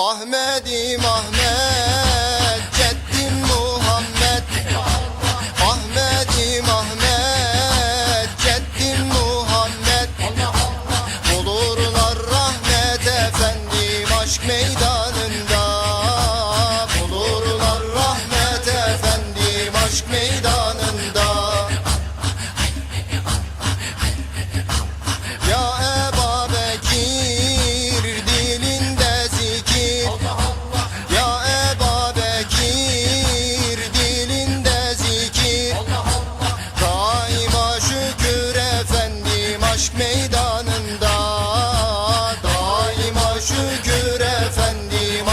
Ahmedim Ahmet.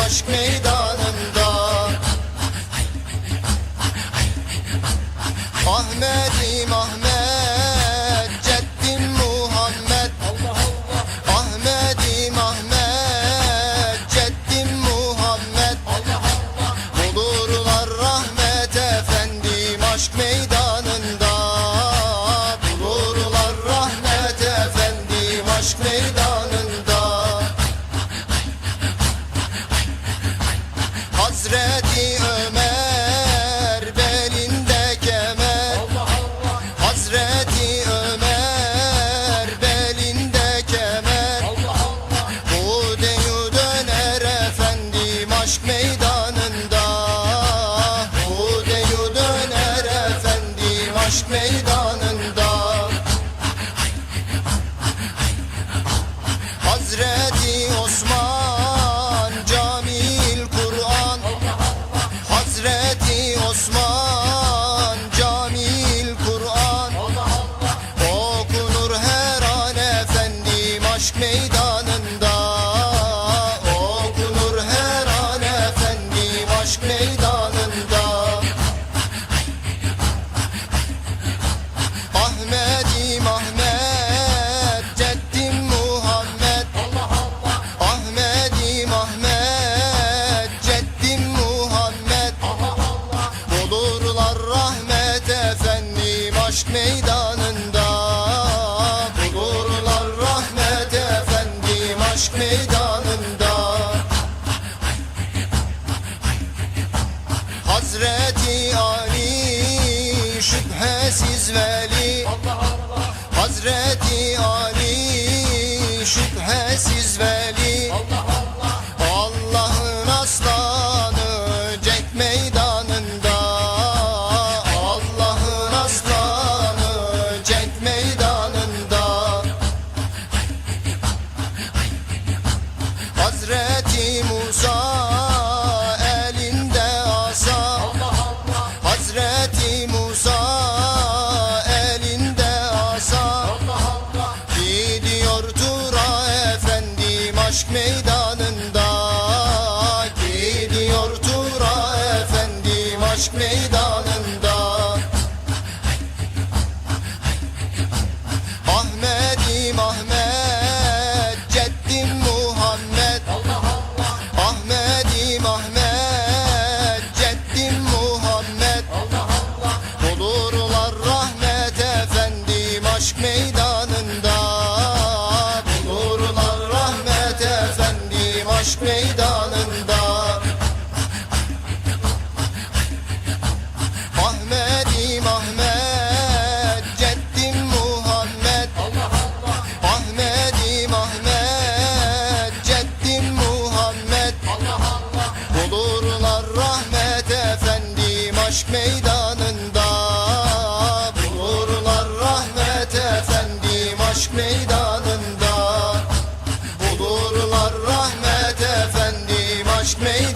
aşk meydan Aşk meydanında. Bulurlar rahmet efendim Aşk meydanında. Hazreti Ali Şüphesiz veli. Hazreti Ali Şüphesiz veli. touched me.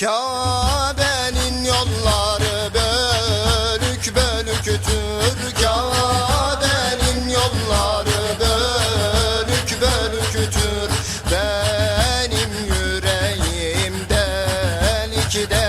Kabe'nin yolları bölük bölüktür Kabe'nin yolları bölük bölüktür Benim yüreğim delikde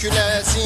kölesi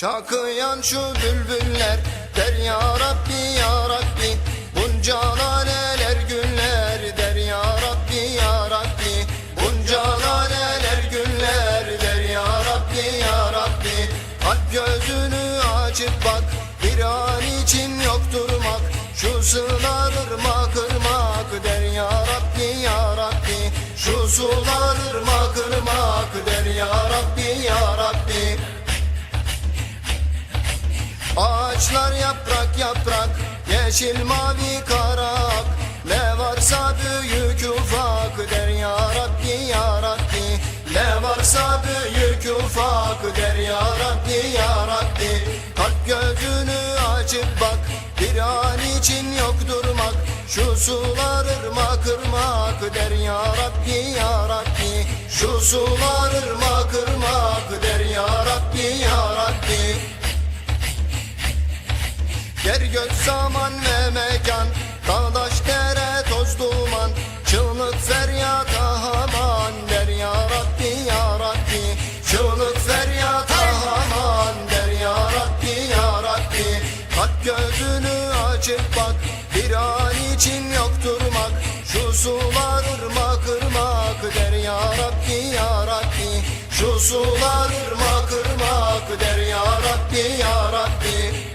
Şakıyan şu bülbüller der ya Rabbi ya Rabbi. Bunca naneler günler der ya Rabbi ya Rabbi. Bunca naneler günler der ya Rabbi ya Rabbi. Kalp gözünü açıp bak bir an için yok durmak. Şu sular ırmak ırmak der ya Rabbi ya Rabbi. Şu sular ırmak ırmak der ya Rabbi Ağaçlar yaprak yaprak Yeşil mavi karak. Ne varsa büyük ufak Der ya Rabbi Ne varsa büyük ufak Der ya Rabbi ya Rabbi. Kalp gözünü açıp bak Bir an için yok durmak. Şu sular ırmak ırmak Der ya Rabbi Şu sular ırmak ırmak Der ya Rabbi Yer gök zaman ve mekan Dağdaş dere toz duman. Çığlık feryat aman Der ya Rabbi ya Rabbi. Çığlık feryat aman Der ya Rabbi ya Rabbi. Kalp gözünü açıp bak Bir an için yok durmak. Şu sular ırmak ırmak Der ya Rabbi ya Rabbi. Şu sular ırmak ırmak Der ya Rabbi ya Rabbi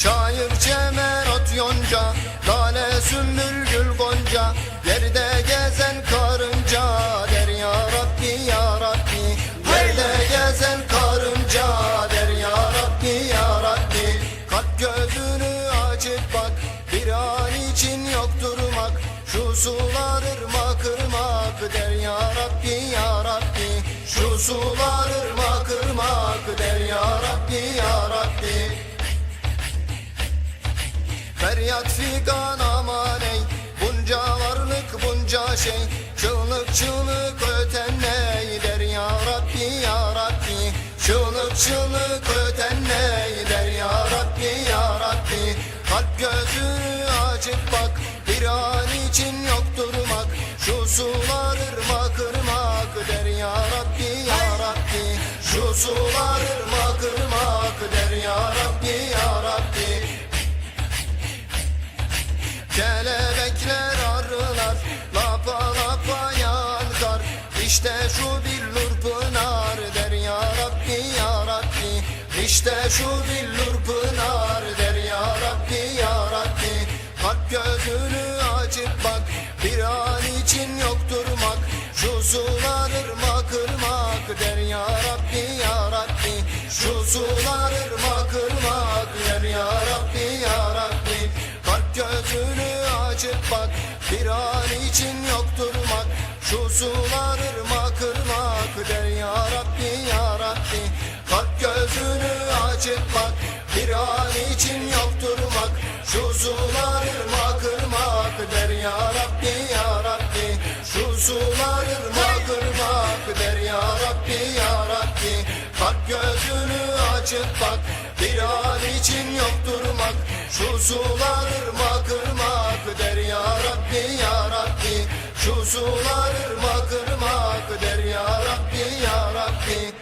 Çayır çemen ot yonca Lale sümbül gül gonca Yerde gezen karınca Der ya Rabbi ya Rabbi. Yerde gezen karınca Der ya Rabbi ya Rabbi. Kalp gözünü açıp bak Bir an için yok durmak. Şu sular ırmak ırmak Der ya Rabbi ya Rabbi. Şu sular Feryat figan aman ey. Bunca varlık bunca şey Çığlık çığlık öten ney Der ya Rabbi ya Rabbi. Çığlık çığlık öten ney Der ya Rabbi ya Rabbi. Kalp gözünü açıp bak Bir an için yok durmak. Şu sular ırmak ırmak. Der ya Rabbi ya Rabbi. Şu sular ırmak ırmak. Der ya Rabbi ya Kelebekler arılar Lapa lapa yağan kar İşte şu billur pınar Der ya Rabbi ya Rabbi. İşte şu billur pınar Der ya Rabbi ya Rabbi. Kalp gözünü açıp bak Bir an için yok durmak. Şu sular ırmak ırmak Der ya Rabbi ya Rabbi. Şu sular ırmak ırmak bak Bir an için yok durmak Şu sular ırmak ırmak Der ya Rabbi ya gözünü açıp bak Bir an için yok durmak Şu sular ırmak ırmak Der ya Rabbi ya Rabbi. Şu sular ırmak ırmak Der ya Rabbi ya gözünü açıp bak Bir an için yok durmak şu sular ırmak ırmak der ya Rabbi ya Rabbi. Şu sular ırmak ırmak der ya Rabbi ya Rabbi.